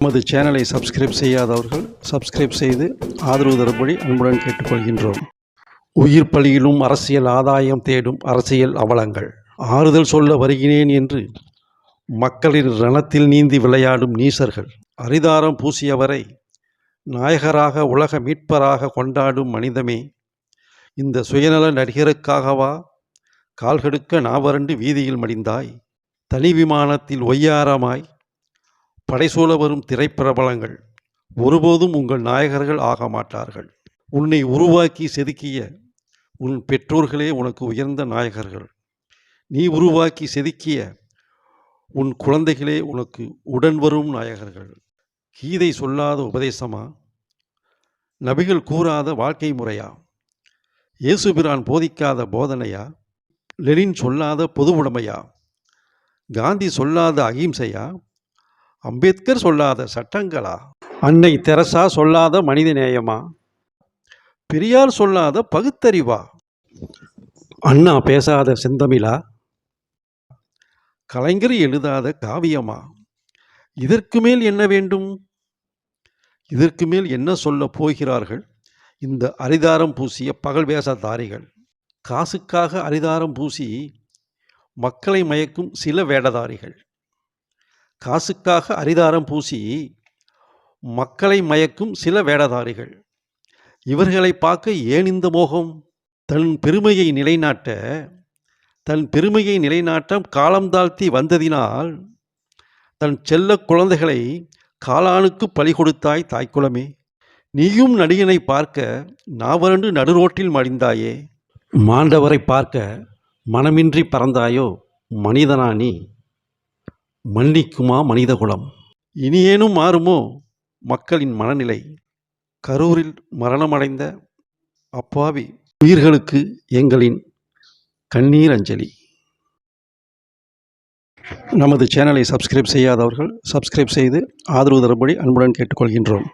நமது சேனலை சப்ஸ்கிரைப் செய்யாதவர்கள் சப்ஸ்கிரைப் செய்து ஆதரவு தரும்படி அன்புடன் கேட்டுக்கொள்கின்றோம். உயிர் பலியிலும் அரசியல் ஆதாயம் தேடும் அரசியல் அவலங்கள். ஆறுதல் சொல்ல வருகிறேன் என்று மக்களின் ரணத்தில் நீந்தி விளையாடும் நீசர்கள். அரிதாரம் பூசியவரை நாயகராக உலக மீட்பராக கொண்டாடும் மனிதமே இந்த சுயநல நடிகருக்காகவா? கால்கெடுக்க நாவரண்டு வீதியில் மடிந்தாய் தனி விமானத்தில் ஒய்யாரமாய் படைசூழ வரும் திரைப்பிரபலங்கள் ஒருபோதும் உங்கள் நாயகர்கள் ஆக மாட்டார்கள். உன்னை உருவாக்கி செதுக்கிய உன் பெற்றோர்களே உனக்கு உயர்ந்த நாயகர்கள். நீ உருவாக்கி செதுக்கிய உன் குழந்தைகளே உனக்கு உடன் வரும் நாயகர்கள். கீதை சொல்லாத உபதேசமா? நபிகள் கூறாத வாழ்க்கை முறையா? இயேசுபிரான் போதிக்காத போதனையா? லெனின் சொல்லாத பொதுவுடைமையா காந்தி சொல்லாத அகிம்சையா? அம்பேத்கர் சொல்லாத சட்டங்களா? அன்னை தெரசா சொல்லாத மனிதநேயமா பெரியார் சொல்லாத பகுத்தறிவா? அண்ணா பேசாத செந்தமிழா? கலைஞர் எழுதாத காவியமா? இதற்கு மேல் என்ன வேண்டும்? இதற்கு மேல் என்ன சொல்ல போகிறார்கள்? இந்த அரிதாரம் பூசிய பகல் வேஷதாரிகள். காசுக்காக அரிதாரம் பூசி மக்களை மயக்கும் சில வேடதாரிகள். காசுக்காக அரிதாரம் பூசி மக்களை மயக்கும் சில வேடதாரிகள். இவர்களை பார்க்க ஏன் இந்த மோகம்? தன் பெருமையை நிலைநாட்ட தன் பெருமையை நிலைநாட்டம் காலம் தாழ்த்தி வந்ததினால் தன் செல்ல குழந்தைகளை காலானுக்கு பலி கொடுத்தாய் தாய்க்குளமே நீயும் நடிகனை பார்க்க நாவரண்டு நடுரோட்டில் மடிந்தாயே. மாண்டவரை பார்க்க மனமின்றி பறந்தாயோ மனிதனா நீ? மன்னிக்குமா மனிதகுலம் இனியேனும் மாறுமோ மக்களின் மனநிலை? கரூரில் மரணமடைந்த அப்பாவி உயிர்களுக்கு எங்களின் கண்ணீர் அஞ்சலி. நமது சேனலை சப்ஸ்கிரைப் செய்யாதவர்கள் சப்ஸ்கிரைப் செய்து ஆதரவு தரும்படி அன்புடன் கேட்டுக்கொள்கின்றோம்.